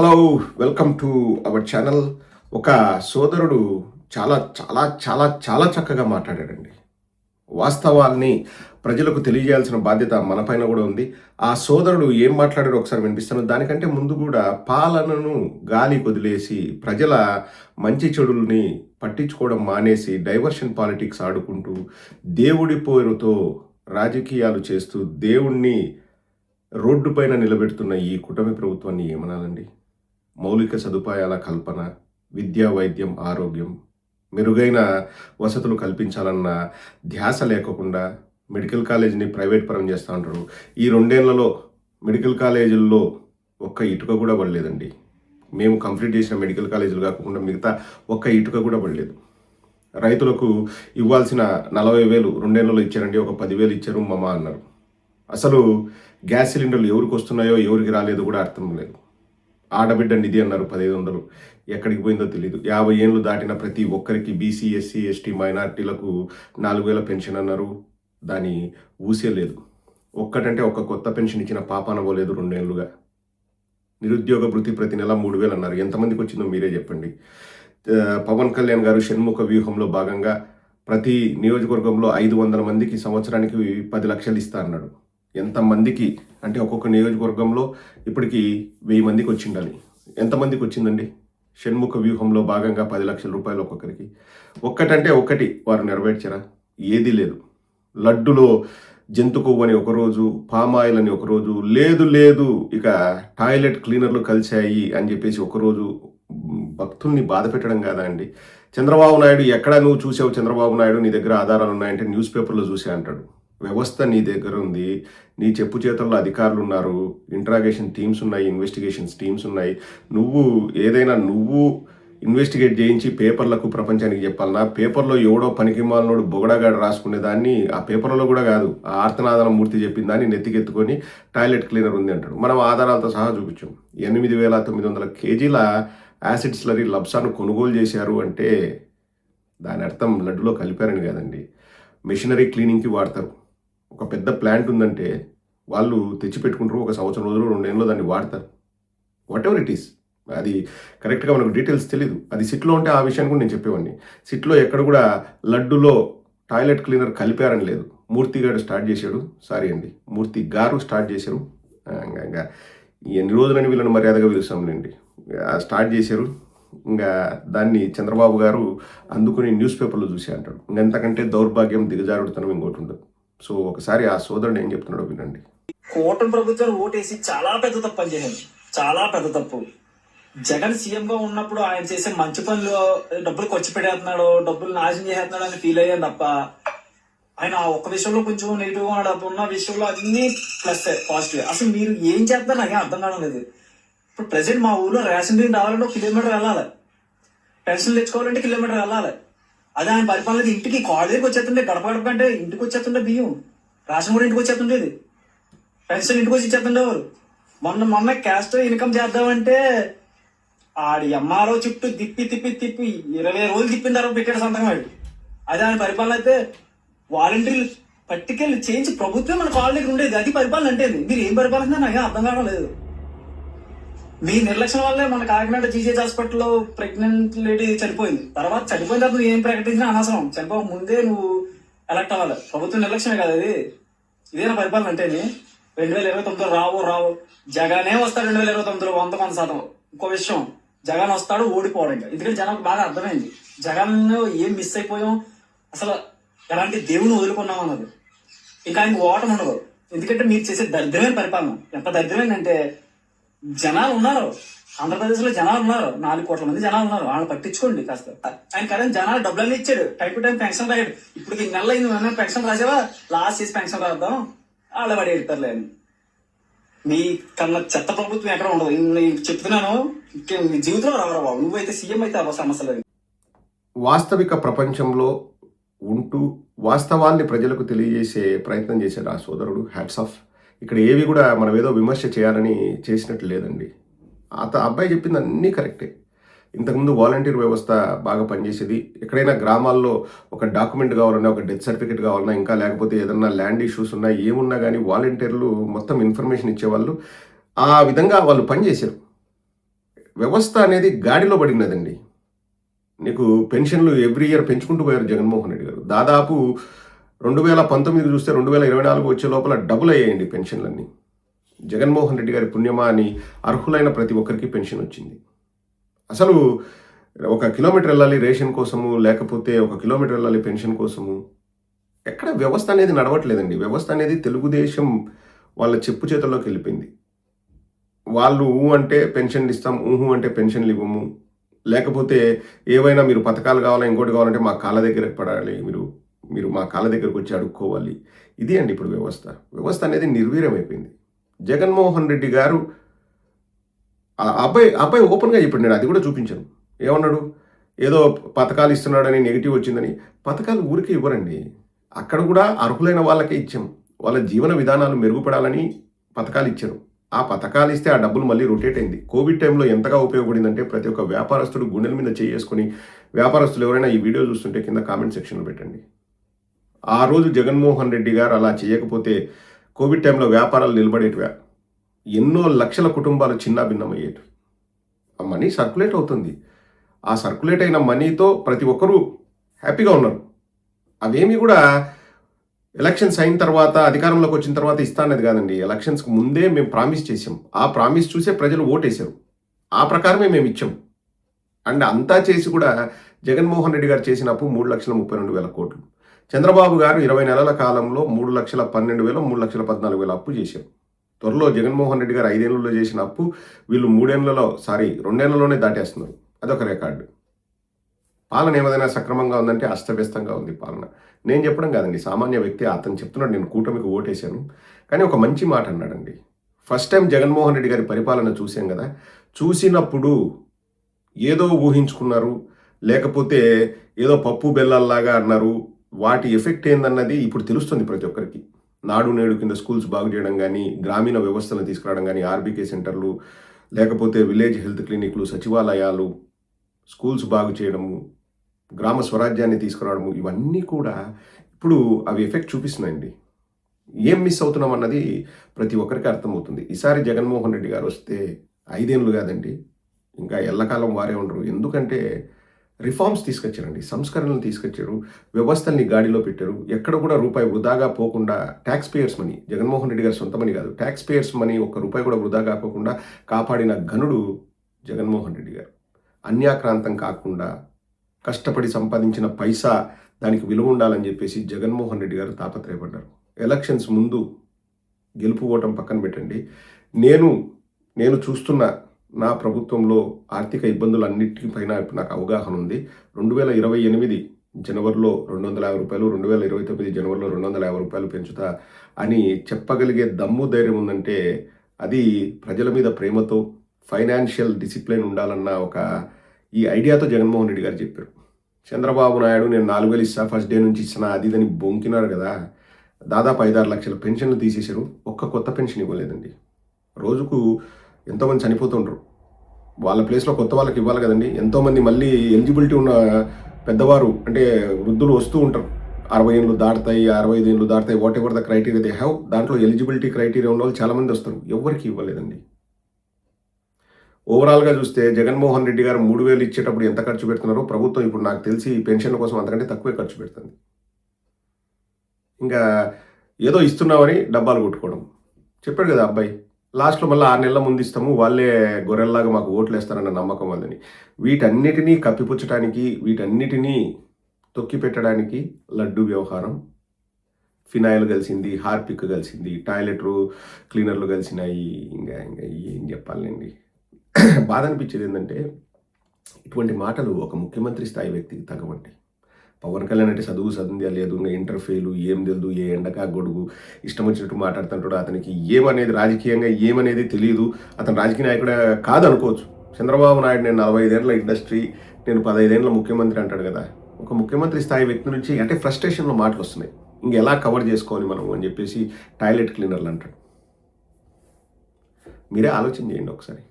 Hello welcome to our channel ఒక సోదరుడు చాలా చాలా చాలా చాలా చక్కగా మాట్లాడాడండి. వాస్తవాల్ని ప్రజలకు తెలియజేయాల్సిన బాధ్యత మనపైన కూడా ఉంది. ఆ సోదరుడు ఏం మాట్లాడాడో ఒకసారి వినిపిస్తాను. దానికంటే ముందు కూడా పాలనను గాలి వదిలేసి ప్రజల మంచి చెడుల్ని పట్టించుకోవడం మానేసి డైవర్షన్ పాలిటిక్స్ ఆడుకుంటూ దేవుడి పేరుతో రాజకీయాలు చేస్తూ దేవుణ్ణి రోడ్డుపైన నిలబెడుతున్న ఈ కుటుంబ ప్రభుత్వాన్ని ఏమనాలండి? మౌలిక సదుపాయాల కల్పన విద్యా వైద్యం ఆరోగ్యం మెరుగైన వసతులు కల్పించాలన్న ధ్యాస లేకుండా మెడికల్ కాలేజీని ప్రైవేట్ పరం చేస్తూ ఉంటారు. ఈ రెండేళ్ళలో మెడికల్ కాలేజీల్లో ఒక్క ఇటుక కూడా పడలేదండి. మేము కంప్లీట్ చేసిన మెడికల్ కాలేజీలు కాకుండా మిగతా ఒక్క ఇటుక కూడా పడలేదు. రైతులకు ఇవ్వాల్సిన నలభై వేలు రెండేళ్ళలో ఇచ్చారండి ఒక పదివేలు ఇచ్చారు మమ అన్నారు. అసలు గ్యాస్ సిలిండర్లు ఎవరికి వస్తున్నాయో ఎవరికి రాలేదో కూడా అర్థం లేదు. ఆడబిడ్డ నిధి అన్నారు పదిహేను వందలు. ఎక్కడికి పోయిందో తెలియదు యాభై ఏళ్ళు దాటిన ప్రతి ఒక్కరికి బీసీ ఎస్సీ ఎస్టీ మైనార్టీలకు నాలుగు వేల పెన్షన్ అన్నారు. దాని ఊసే లేదు. ఒక్కటంటే ఒక్క కొత్త పెన్షన్ ఇచ్చిన పాపాన పోలేదు రెండేళ్ళుగా. నిరుద్యోగ భృతి ప్రతి నెల మూడు వేలు అన్నారు. ఎంతమందికి వచ్చిందో మీరే చెప్పండి. పవన్ కళ్యాణ్ గారు షణ్ముఖ వ్యూహంలో భాగంగా ప్రతి నియోజకవర్గంలో ఐదు వందల మందికి సంవత్సరానికి పది లక్షలు ఇస్తా అన్నాడు. ఎంతమందికి అంటే ఒక్కొక్క నియోజకవర్గంలో ఇప్పటికి వెయ్యి మందికి వచ్చిండాలి. ఎంతమందికి వచ్చిందండి? షణ్ముఖ వ్యూహంలో భాగంగా పది లక్షల రూపాయలు ఒక్కొక్కరికి. ఒక్కటంటే ఒక్కటి వారు నెరవేర్చారా? ఏదీ లేదు. లడ్డులో జంతు కొవ్వు అని ఒకరోజు పామాయిల్ అని ఒకరోజు లేదు లేదు ఇక టాయిలెట్ క్లీనర్లు కలిశాయి అని చెప్పేసి ఒకరోజు భక్తుల్ని బాధ పెట్టడం కాదా అండి? చంద్రబాబు నాయుడు ఎక్కడ నువ్వు చూసావు చంద్రబాబు నాయుడు నీ దగ్గర ఆధారాలు ఉన్నాయంటే న్యూస్ పేపర్లో చూసే అంటాడు. వ్యవస్థ నీ దగ్గర ఉంది. నీ చెప్పు చేతుల్లో అధికారులు ఉన్నారు ఇంట్రాగేషన్ టీమ్స్ ఉన్నాయి ఇన్వెస్టిగేషన్స్ టీమ్స్ ఉన్నాయి. నువ్వు ఏదైనా నువ్వు ఇన్వెస్టిగేట్ చేయించి పేపర్లకు ప్రపంచానికి చెప్పాలన్నా పేపర్లో ఎవడో పనికిమాలనోడు బొగడగాడు రాసుకునే దాన్ని ఆ పేపర్లో కూడా కాదు ఆ ఆర్తనాదన మూర్తి చెప్పిన దాన్ని నెత్తికెత్తుకొని టాయిలెట్ క్లీనర్ ఉంది అంటాడు. మనం ఆధారాలతో సహా చూపించాం. ఎనిమిది వేల తొమ్మిది వందల కేజీల యాసిడ్ స్లరీ లబ్సాను కొనుగోలు చేశారు అంటే దాని అర్థం లడ్డులో కలిపారని కాదండి. మెషినరీ క్లీనింగ్కి వాడతారు. ఒక పెద్ద ప్లాంట్ ఉందంటే వాళ్ళు తెచ్చిపెట్టుకుంటారు ఒక సంవత్సరం రోజులు రెండేళ్ళు దాన్ని వాడతారు. వాట్ ఎవర్ ఇట్ ఈస్ అది కరెక్ట్గా మనకు డీటెయిల్స్ తెలియదు అది సిట్లో ఉంటే ఆ విషయాన్ని కూడా నేను చెప్పేవాడిని. సిట్లో ఎక్కడ కూడా లడ్డులో టాయిలెట్ క్లీనర్ కలిపారని లేదు. మూర్తి గారు స్టార్ట్ చేశాడు. సారీ అండి. మూర్తి గారు స్టార్ట్ చేశారు. ఇంకా ఎన్ని రోజులని వీళ్ళని మర్యాదగా పిలుస్తాంలేండి స్టార్ట్ చేశారు. ఇంకా దాన్ని చంద్రబాబు గారు అందుకుని న్యూస్ పేపర్లో చూసి అంటాడు ఇంకంతకంటే దౌర్భాగ్యం దిగజారుడుతనం ఇంకోటి ఉండదు. సో ఒకసారి ఆ సోదరుడు ఏం చెప్తున్నాడో వినండి. కూటమి ప్రభుత్వం ఓటేసి చాలా పెద్ద తప్పు అని చేశారు చాలా పెద్ద తప్పు. జగన్ సీఎం గా ఉన్నప్పుడు ఆయన చేసే మంచి పనులు డబ్బులు ఖర్చు పెట్టేస్తున్నాడు డబ్బులు నాశనం చేసేస్తున్నాడు అని ఫీల్ అయ్యాను తప్ప ఆయన ఆ ఒక్క విషయంలో కొంచెం నెగిటివ్గా ఉన్నాడు ఉన్న విషయంలో అన్ని ప్లస్ పాజిటివ్ అసలు మీరు ఏం చేస్తారు నాకేం అర్థం కావడం లేదు. ఇప్పుడు ప్రెసెంట్ మా ఊర్లో రేషన్ బియ్యం రావాలంటే ఒక కిలోమీటర్ వెళ్ళాలి. పెన్షన్ తెచ్చుకోవాలంటే కిలోమీటర్ వెళ్ళాలి. అది ఆయన పరిపాలన ఇంటికి కాలేజీకి వచ్చేస్తుండే గడప గడప ఇంటికి వచ్చేస్తుండే బియ్యం. రేషన్ కూడా ఇంటికి వచ్చేస్తుండేది పెన్షన్ ఇంటికి వచ్చి ఇచ్చేస్తుండేవారు మొన్న మొన్న క్యాస్ట్ ఇన్కమ్ చేద్దామంటే ఆడి ఎంఆర్ఓ చుట్టూ తిప్పి తిప్పి తిప్పి ఇరవై రోజులు తిప్పిన తర్వాత పెట్టాడు సంతకం వాడు. అది ఆయన పరిపాలన అయితే వాలంటీర్లు పట్టుకెళ్ళి చేయించి ప్రభుత్వం మన కాళ్ళ దగ్గర ఉండేది. అది పరిపాలన అంటే మీరు ఏం పరిపాలన నాకు అర్థం కావడం లేదు. మీ నిర్లక్ష్యం వల్లే మన కాకినాడ జీజే హాస్పిటల్లో ప్రెగ్నెంట్ లేడీ చనిపోయింది. తర్వాత చనిపోయిన తర్వాత నువ్వు ఏం ప్రకటించినా అనవసరం. చనిపోక ముందే నువ్వు ఎలక్ట్ అవ్వాలి. ప్రభుత్వం నిర్లక్ష్యమే కదా ఇది. ఇదేనా పరిపాలన అంటే రెండు వేల ఇరవై తొమ్మిదిలో రావు రావు. జగనే వస్తాడు రెండు వేల ఇరవై తొమ్మిదిలో వంద కొంత శాతం. ఇంకో విషయం జగన్ వస్తాడు ఓడిపోవడం ఇంకా. ఎందుకంటే జనాలకు బాగా అర్థమైంది. జగన్ ఏం మిస్ అయిపోయాం? అసలు ఎలాంటి దేవుని వదులుకున్నాం అన్నది. ఇంకా ఆయనకు ఓటం ఉండదు. ఎందుకంటే మీరు చేసే దరిద్రమైన పరిపాలన. ఎంత దరిద్రమైందంటే జనాలు ఉన్నారు. ఆంధ్రప్రదేశ్లో జనాలు ఉన్నారు. నాలుగు కోట్ల మంది జనాలు ఉన్నారు. వాళ్ళని పట్టించుకోండి కాస్త. ఆయన కరెంట్ జనాలు డబ్బులన్నీ ఇచ్చాడు. టైం టు టైం పెన్షన్ రాయడు. ఇప్పుడు ఈ నెల అయింది. నువ్వు పెన్షన్ రాసావా? లాస్ట్ చేసి పెన్షన్ రాద్దాం. వాళ్ళ పడి వెళ్తారులే అని. మీ కన్నా చెత్త ప్రభుత్వం ఎక్కడ ఉండదు. నేను చెప్తున్నాను. ఇంకే- జీవితంలో రావరా బాబు నువ్వైతే సీఎం అయితే అవ్వ సమస్య లేదు వాస్తవిక ప్రపంచంలో ఉంటూ వాస్తవాన్ని ప్రజలకు తెలియజేసే ప్రయత్నం చేశాడు ఆ సోదరుడు. హ్యాట్స్ ఆఫ్ ఇక్కడ ఏవి కూడా మనం ఏదో విమర్శ చేయాలని చేసినట్టు లేదండి. అత అబ్బాయి చెప్పింది అన్నీ కరెక్టే ఇంతకుముందు వాలంటీర్ వ్యవస్థ బాగా పనిచేసేది. ఎక్కడైనా గ్రామాల్లో ఒక డాక్యుమెంట్ కావాలన్నా ఒక డెత్ సర్టిఫికేట్ కావాలన్నా ఇంకా లేకపోతే ఏదన్నా ల్యాండ్ ఇష్యూస్ ఉన్నా ఏమున్నా కానీ వాలంటీర్లు మొత్తం ఇన్ఫర్మేషన్ ఇచ్చేవాళ్ళు. ఆ విధంగా వాళ్ళు పనిచేశారు. వ్యవస్థ అనేది గాడిలో పడినదండి. నీకు పెన్షన్లు ఎవ్రీ ఇయర్ పెంచుకుంటూ పోయారు జగన్మోహన్ రెడ్డి గారు. దాదాపు రెండు వేల పంతొమ్మిది చూస్తే రెండు వేల ఇరవై నాలుగు వచ్చే లోపల డబుల్ అయ్యాయండి పెన్షన్లన్నీ. జగన్మోహన్ రెడ్డి గారి పుణ్యమా అని అర్హులైన ప్రతి ఒక్కరికి పెన్షన్ వచ్చింది. అసలు ఒక కిలోమీటర్ వెళ్ళాలి రేషన్ కోసము లేకపోతే ఒక కిలోమీటర్ వెళ్ళాలి పెన్షన్ కోసము ఎక్కడ వ్యవస్థ అనేది నడవట్లేదండి. వ్యవస్థ అనేది తెలుగుదేశం వాళ్ళ చెప్పు చేతుల్లోకి వెళ్ళిపోయింది. వాళ్ళు ఊ అంటే పెన్షన్లు ఇస్తాం ఊహు అంటే పెన్షన్లు ఇవ్వము లేకపోతే ఏవైనా మీరు పథకాలు కావాలా ఇంకోటి కావాలంటే మా కాళ్ళ దగ్గర పడాలి మీరు మీరు మా కాళ్ళ దగ్గరకు వచ్చి అడుక్కోవాలి. ఇది అండి ఇప్పుడు వ్యవస్థ. వ్యవస్థ అనేది నిర్వీర్యమైపోయింది. జగన్మోహన్ రెడ్డి గారు ఆ అబ్బాయి అబ్బాయి ఓపెన్గా చెప్పాడు నేను అది కూడా చూపించాను. ఏమన్నాడు? ఏదో పథకాలు ఇస్తున్నాడని నెగిటివ్ వచ్చిందని. పథకాలు ఊరికే ఇవ్వరండి. అక్కడ కూడా అర్హులైన వాళ్ళకే ఇచ్చాం. వాళ్ళ జీవన విధానాలు మెరుగుపడాలని పథకాలు ఇచ్చారు. ఆ పథకాలు ఇస్తే ఆ డబ్బులు మళ్ళీ రొటేట్ అయింది. కోవిడ్ టైంలో ఎంతగా ఉపయోగపడిందంటే ప్రతి ఒక్క వ్యాపారస్తుడు గుండెల మీద చేసుకొని వ్యాపారస్తులు ఎవరైనా ఈ వీడియో చూస్తుంటే కింద కామెంట్ సెక్షన్లో పెట్టండి. ఆ రోజు జగన్మోహన్ రెడ్డి గారు అలా చేయకపోతే కోవిడ్ టైంలో వ్యాపారాలు నిలబడేటివా? ఎన్నో లక్షల కుటుంబాలు చిన్నాభిన్నమయ్యేటివి ఆ మనీ సర్క్యులేట్ అవుతుంది. ఆ సర్క్యులేట్ అయిన మనీతో ప్రతి ఒక్కరూ హ్యాపీగా ఉన్నారు. అవేమీ కూడా ఎలక్షన్స్ అయిన తర్వాత అధికారంలోకి వచ్చిన తర్వాత ఇస్తానేది కాదండి. ఎలక్షన్స్కి ముందే మేము ప్రామిస్ చేసాం ఆ ప్రామిస్ చూసే ప్రజలు ఓటేశారు. ఆ ప్రకారమే మేము ఇచ్చాం. అండ్ అంతా చేసి కూడా జగన్మోహన్ రెడ్డి గారు చేసిన అప్పు మూడు లక్షల ముప్పై రెండు వేల కోట్లు. చంద్రబాబు గారు ఇరవై నెలల కాలంలో మూడు లక్షల పన్నెండు వేలు మూడు లక్షల పద్నాలుగు వేల అప్పు చేశారు. త్వరలో జగన్మోహన్ రెడ్డి గారు ఐదేళ్ళలో చేసిన అప్పు వీళ్ళు మూడేళ్ళలో సారీ రెండేళ్ళలోనే దాటేస్తున్నారు. అదొక రికార్డు. పాలన ఏమైనా సక్రమంగా ఉందంటే అస్తవ్యస్తంగా ఉంది పాలన. నేను చెప్పడం కాదండి సామాన్య వ్యక్తి అతను చెప్తున్నాడు నేను కూటమికి ఓటేశాను. కానీ ఒక మంచి మాట అన్నాడండి. ఫస్ట్ టైం జగన్మోహన్ రెడ్డి గారి పరిపాలన చూసాం కదా చూసినప్పుడు ఏదో ఊహించుకున్నారు లేకపోతే ఏదో పప్పు బెల్లాల్లాగా అన్నారు వాటి ఎఫెక్ట్ ఏందన్నది ఇప్పుడు తెలుస్తుంది ప్రతి ఒక్కరికి. నాడు నేడు కింద స్కూల్స్ బాగు చేయడం కానీ గ్రామీణ వ్యవస్థను తీసుకురావడం కానీ ఆర్బీకే సెంటర్లు లేకపోతే విలేజ్ హెల్త్ క్లినిక్లు సచివాలయాలు స్కూల్స్ బాగు చేయడము గ్రామ స్వరాజ్యాన్ని తీసుకురావడము ఇవన్నీ కూడా ఇప్పుడు అవి ఎఫెక్ట్ చూపిస్తున్నాయండి. ఏం మిస్ అవుతున్నాం అన్నది ప్రతి ఒక్కరికి అర్థమవుతుంది. ఈసారి జగన్మోహన్ రెడ్డి గారు వస్తే ఐదేళ్ళు కాదండి. ఇంకా ఎల్లకాలం వారే ఉండరు. ఎందుకంటే రిఫార్మ్స్ తీసుకొచ్చారండి సంస్కరణలు తీసుకొచ్చారు వ్యవస్థల్ని గాడిలో పెట్టారు. ఎక్కడ కూడా రూపాయి వృధాగా పోకుండా tax payers money Jaganmohan Reddy గారి సొంత మనీ కాదు ట్యాక్స్ పేయర్స్ మనీ ఒక్క రూపాయి కూడా వృధా కాకుండా కాపాడిన ఘనుడు జగన్మోహన్ రెడ్డి గారు. అన్యాక్రాంతం కాకుండా కష్టపడి సంపాదించిన పైసా దానికి విలువ ఉండాలని చెప్పేసి జగన్మోహన్ రెడ్డి గారు తాపత్రయపడ్డారు. ఎలక్షన్స్ ముందు గెలుపు ఓటం పక్కన పెట్టండి. నేను నేను చూస్తున్న నా ప్రభుత్వంలో ఆర్థిక ఇబ్బందులు అన్నిటిపైన ఇప్పుడు నాకు అవగాహన ఉంది. రెండు వేల ఇరవై ఎనిమిది జనవరిలో రెండు వందల యాభై రూపాయలు రెండు వేల ఇరవై తొమ్మిది జనవరిలో రెండు వందల యాభై రూపాయలు పెంచుతా అని చెప్పగలిగే దమ్ము ధైర్యం ఉందంటే అది ప్రజల మీద ప్రేమతో ఫైనాన్షియల్ డిసిప్లిన్ ఉండాలన్న ఒక ఈ ఐడియాతో జగన్మోహన్ రెడ్డి గారు చెప్పారు. చంద్రబాబు నాయుడు నేను నాలుగు వేలు ఇస్తా ఫస్ట్ డే నుంచి ఇచ్చిన అది ఇదని బొంకినారు కదా. దాదాపు ఐదారు లక్షల పెన్షన్లు తీసేశారు. ఒక్క కొత్త పెన్షన్ ఇవ్వలేదండి. రోజుకు ఎంతోమంది చనిపోతుంటారు వాళ్ళ ప్లేస్లో కొత్త వాళ్ళకి ఇవ్వాలి కదండి. ఎంతోమంది మళ్ళీ ఎలిజిబిలిటీ ఉన్న పెద్దవారు అంటే వృద్ధులు వస్తూ ఉంటారు. అరవై ఏళ్ళు దాటుతాయి అరవై ఐదు ఏళ్ళు దాటుతాయి whatever the criteria they have దాంట్లో ఎలిజిబిలిటీ క్రైటీరియా ఉన్న వాళ్ళు చాలామంది వస్తారు. ఎవరికి ఇవ్వలేదండి. ఓవరాల్గా చూస్తే జగన్మోహన్ రెడ్డి గారు మూడు వేలు ఇచ్చేటప్పుడు ఎంత ఖర్చు పెడుతున్నారో ప్రభుత్వం ఇప్పుడు నాకు తెలిసి పెన్షన్ల కోసం అంతకంటే తక్కువే ఖర్చు పెడుతుంది. ఇంకా ఏదో ఇస్తున్నామని డబ్బాలు కొట్టుకోవడం. చెప్పాడు కదా అబ్బాయి. లాస్ట్లో మళ్ళీ ఆరు నెలల ముందు ఇస్తాము వాళ్ళే గొర్రెల్లాగా మాకు ఓట్లు వేస్తారన్న నమ్మకం వాళ్ళని వీటన్నిటినీ కప్పిపుచ్చడానికి వీటన్నిటినీ తొక్కి పెట్టడానికి లడ్డు వ్యవహారం ఫినాయిల్ కలిసింది హార్పిక్ కలిసింది టాయిలెట్ క్లీనర్లు కలిసినాయి ఇంకా ఇంకా ఏం చెప్పాలండి. బాధ అనిపించేది ఏంటంటే ఇటువంటి మాటలు ఒక ముఖ్యమంత్రి స్థాయి వ్యక్తికి తగవండి. పవన్ కళ్యాణ్ అంటే చదువు చదివిందా లేదు ఇంకా ఇంటర్ ఫెయిల్ ఏం తెలియదు ఏ ఎండకా గొడుగు ఇష్టం వచ్చినట్టు మాట్లాడుతుంటాడు అతనికి ఏమనేది రాజకీయంగా ఏమనేది తెలియదు అతను రాజకీయ నాయకుడే కాదనుకోవచ్చు. చంద్రబాబు నాయుడు నేను నలభై ఐదేళ్ళ ఇండస్ట్రీ నేను పదహైదేళ్ళ ముఖ్యమంత్రి అంటాడు కదా. ఒక ముఖ్యమంత్రి స్థాయి వ్యక్తి నుంచి అంటే ఫ్రస్ట్రేషన్లో మాటలు వస్తున్నాయి ఇంక ఎలా కవర్ చేసుకోవాలి మనం అని చెప్పేసి టాయిలెట్ క్లీనర్లు అంటాడు. మీరే ఆలోచన చేయండి ఒకసారి.